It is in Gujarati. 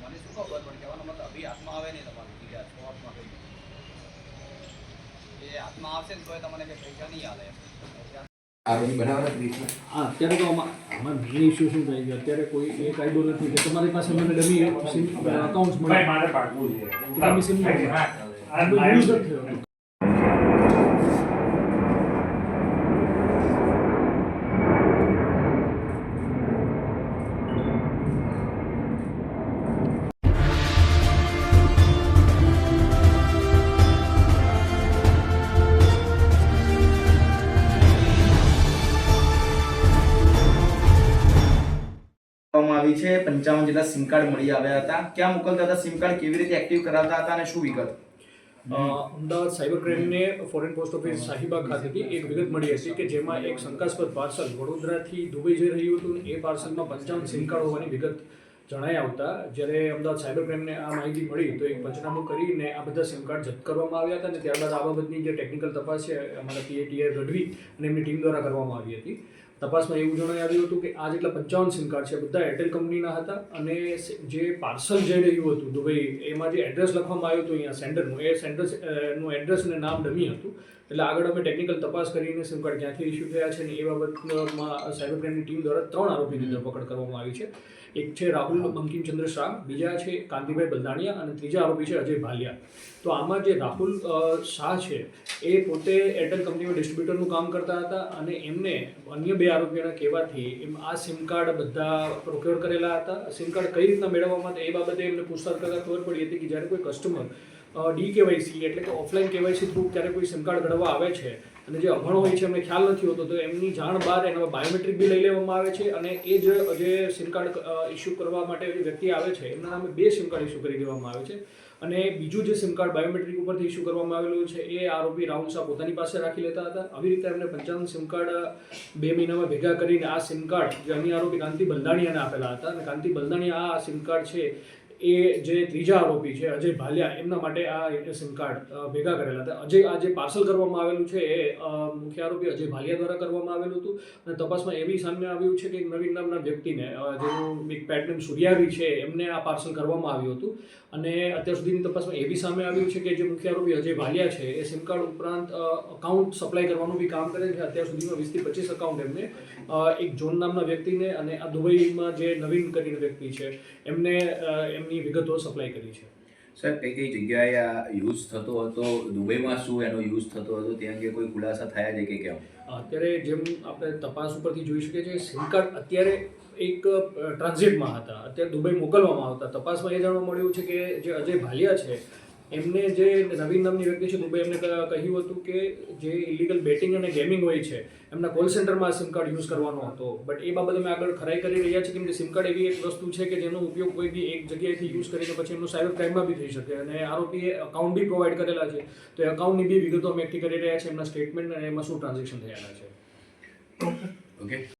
મને શું ખબર? પણ કહેવાનો મતલબ અભિ હાથમાં આવે નહીં તમારે બીજા સો હાથમાં કઈ એ હાથમાં આવશે ને તોય તમને કંઈ પૈસા નહીં આલે. આરોપી બનાવવાના રીતના હા અત્યારે તો આમાં આમાં મેઇન ઇસ્યુ શું થાય છે? અત્યારે કોઈ એ કાયદો નથી કે તમારી પાસે મને ડમી સિમ અકાઉન્ટ મળે મારે પાકવું છે. તમે સિમ આ આવી છે. પંચાવન જેટલા સિમ કાર્ડ મળી આવ્યા હતા. ક્યાં મોકલતા હતા? સિમ કાર્ડ કેવી રીતે એક્ટિવ કરાવતા હતા અને શું વિગત? અમદાવાદ સાયબર ક્રાઇમને ફોરેન પોસ્ટ ઓફિસ શાહીબાગ ખાતેથી એક વિગત મળી હતી કે જેમાં એક શંકાસ્પદ પાર્સલ વડોદરાથી દુબઈ જઈ રહ્યું હતું. એ પાર્સલમાં પંચાવન સિમ કાર્ડ હોવાની વિગત જણાઈ આવતા જ્યારે અમદાવાદ સાયબર ક્રાઇમને આ માહિતી મળી તો એક પંચનામું કરીને આ બધા સિમ કાર્ડ જપ્ત કરવામાં આવ્યા હતા અને ત્યારબાદ આ બાબતની જે ટેકનિકલ તપાસ છે, અમારા પીએટીએ ગઢવી અને એમની ટીમ દ્વારા કરવામાં આવી હતી. તપાસમાં એવું જણાવી આવ્યું હતું કે આ જેટલા પંચાવન સિમ કાર્ડ છે, બધા એરટેલ કંપનીના હતા અને જે પાર્સલ જઈ રહ્યું હતું દુબઈ એમાં જે એડ્રેસ લખવામાં આવ્યું હતું અહીંયા સેન્ડરનું એ સેન્ડરનું એડ્રેસ અને નામ ડમી હતું. એટલે આગળ અમે ટેકનિકલ તપાસ કરીને સિમ કાર્ડ ક્યાંથી ઇસ્યુ થયા છે ને એ બાબતમાં સાયબર ક્રાઇમની ટીમ દ્વારા ત્રણ આરોપીની ધરપકડ કરવામાં આવી છે. એક છે રાહુલ બંકિમચંદ્ર શાહ, બીજા છે કાંતિભાઈ બલદાણિયા અને ત્રીજા આરોપી છે અજય ભાલિયા. તો આમાં જે રાહુલ શાહ છે, એ પોતે એરટેલ કંપનીમાં ડિસ્ટ્રીબ્યુટરનું કામ કરતા હતા અને એમને અન્ય બે આરોપીઓના કહેવાથી એમ આ સિમ કાર્ડ બધા પ્રોક્યોર કરેલા હતા. સિમ કાર્ડ કઈ રીતના મેળવવામાં હતા એ બાબતે એમને પૂછતાછ કરતા ખબર પડી હતી કે જ્યારે કોઈ કસ્ટમર ડી કેવાયસી એટલે કે ઓફલાઈન કેવાયસી થ્રુ ક્યારે કોઈ સિમ કાર્ડ ઘડવા આવે છે અને જે અભણ હોય છે, એમને ખ્યાલ નથી હોતો, તો એમની જાણ બહાર એના બાયોમેટ્રિક બી લઈ લેવામાં આવે છે અને એ જે જે સિમ કાર્ડ ઇસ્યુ કરવા માટે વ્યક્તિ આવે છે, એમના નામે બે સિમ કાર્ડ ઇસ્યુ કરી દેવામાં આવે છે. અને બીજું જે સિમ કાર્ડ બાયોમેટ્રિક ઉપરથી ઇસ્યુ કરવામાં આવેલું છે, એ આરોપી રાહુલ શાહ પોતાની પાસે રાખી લેતા હતા. આવી રીતે એમને પંચાવન સિમ કાર્ડ બે મહિનામાં ભેગા કરીને આ સિમ કાર્ડ જે અન્ય આરોપી કાંતિ બલદાણીયાને આપેલા હતા. અને કાંતિ બલદાણિયા આ સિમ કાર્ડ છે એ જે ત્રીજા આરોપી છે અજય ભાલિયા એમના માટે આ સિમ કાર્ડ ભેગા કરેલા હતા. અજય આ જે પાર્સલ કરવામાં આવેલું છે એ મુખ્ય આરોપી અજય ભાલિયા દ્વારા કરવામાં આવેલું હતું. અને તપાસમાં એવી સામે આવ્યું છે કે એક નવીન નામના વ્યક્તિને જેનું એક પેટર્ન સૂર્યાવી છે એમને આ પાર્સલ કરવામાં આવ્યું હતું. અને અત્યાર સુધીની તપાસમાં એવી સામે આવ્યું છે કે જે મુખ્ય આરોપી અજય ભાલિયા છે એ સિમ કાર્ડ ઉપરાંત અકાઉન્ટ સપ્લાય કરવાનું બી કામ કરે છે. અત્યાર સુધીમાં વીસથી પચીસ અકાઉન્ટ એમને એક જોન નામના વ્યક્તિને અને આ દુબઈમાં જે નવીન કરીને વ્યક્તિ છે એમને અ, એમની વિગતો સપ્લાય કરી છે. સર કઈ કઈ જગ્યાએ આ યુઝ થતો હતો? દુબઈમાં શું એનો યુઝ થતો હતો? ત્યાં કે કોઈ ખુલાસા થયા છે કે કેમ? અત્યારે જેમ આપણે તપાસ ઉપરથી જોઈ શકીએ છીએ સિમ કાર્ડ અત્યારે એક ટ્રાન્ઝિટમાં હતા. અત્યારે દુબઈ મોકલવામાં આવતા. તપાસમાં એ જાણવા મળ્યું છે કે જે અજય ભાલિયા છે એમને જે નવીન નામની વ્યક્તિ છે દુબઈ, એમને કહ્યું હતું કે જે ઇલીગલ બેટિંગ અને ગેમિંગ હોય છે, એમના કોલ સેન્ટરમાં સિમ કાર્ડ યુઝ કરવાનો હતો. બટ એ બાબતે અમે આગળ ખરાઈ કરી રહ્યા છીએ, કેમ કે સિમ કાર્ડ એવી એક વસ્તુ છે કે જેનો ઉપયોગ કોઈ બી એક જગ્યાએથી યુઝ કરીને પછી એમનું સાયબર ક્રાઇમમાં બી થઈ શકે. અને આરોપીએ અકાઉન્ટ બી પ્રોવાઈડ કરેલા છે. તો એ અકાઉન્ટની બી વિગતો અમે એકઠી કરી રહ્યા છે એમના સ્ટેટમેન્ટ અને એમાં શું ટ્રાન્ઝેક્શન થયેલા છે. ઓકે